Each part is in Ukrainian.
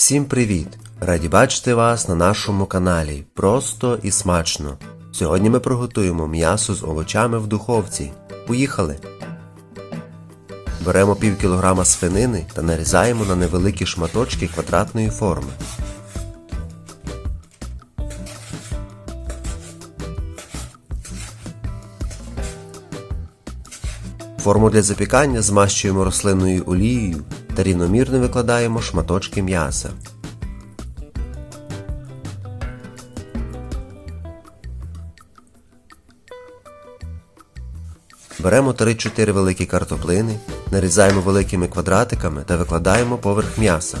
Всім привіт! Раді бачити вас на нашому каналі. Просто і смачно. Сьогодні ми приготуємо м'ясо з овочами в духовці. Поїхали! Беремо пів кілограма свинини та нарізаємо на невеликі шматочки квадратної форми. Форму для запікання змащуємо рослинною олією та рівномірно викладаємо шматочки м'яса. Беремо 3-4 великі картоплини, нарізаємо великими квадратиками та викладаємо поверх м'яса.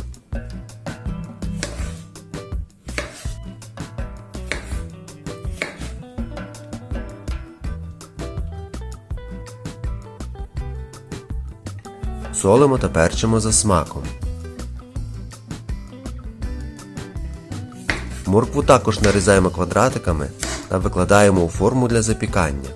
Солимо та перчимо за смаком. Моркву також нарізаємо квадратиками та викладаємо у форму для запікання.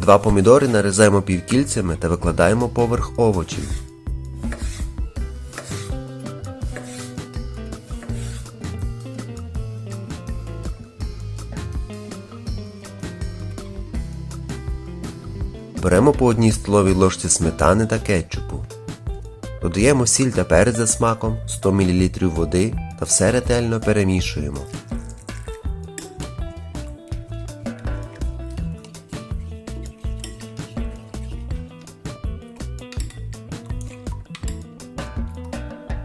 Два помідори нарізаємо півкільцями та викладаємо поверх овочів. Беремо по одній столовій ложці сметани та кетчупу. Додаємо сіль та перець за смаком, 100 мл води та все ретельно перемішуємо.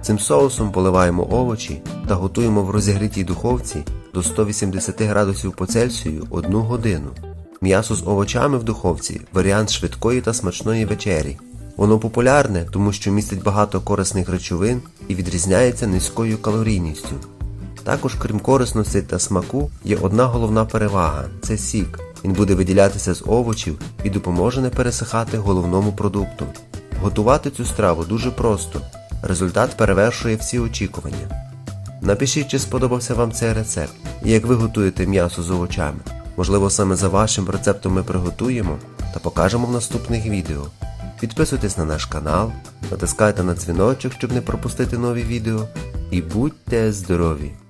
Цим соусом поливаємо овочі та готуємо в розігрітій духовці до 180 градусів по Цельсію 1 годину. М'ясо з овочами в духовці варіант швидкої та смачної вечері. Воно популярне, тому що містить багато корисних речовин і відрізняється низькою калорійністю. Також, крім корисності та смаку, є одна головна перевага це сік. Він буде виділятися з овочів і допоможе не пересихати головному продукту. Готувати цю страву дуже просто. Результат перевершує всі очікування. Напишіть, чи сподобався вам цей рецепт і як ви готуєте м'ясо з овочами. Можливо, саме за вашим рецептом ми приготуємо та покажемо в наступних відео. Підписуйтесь на наш канал, натискайте на дзвіночок, щоб не пропустити нові відео. І будьте здорові!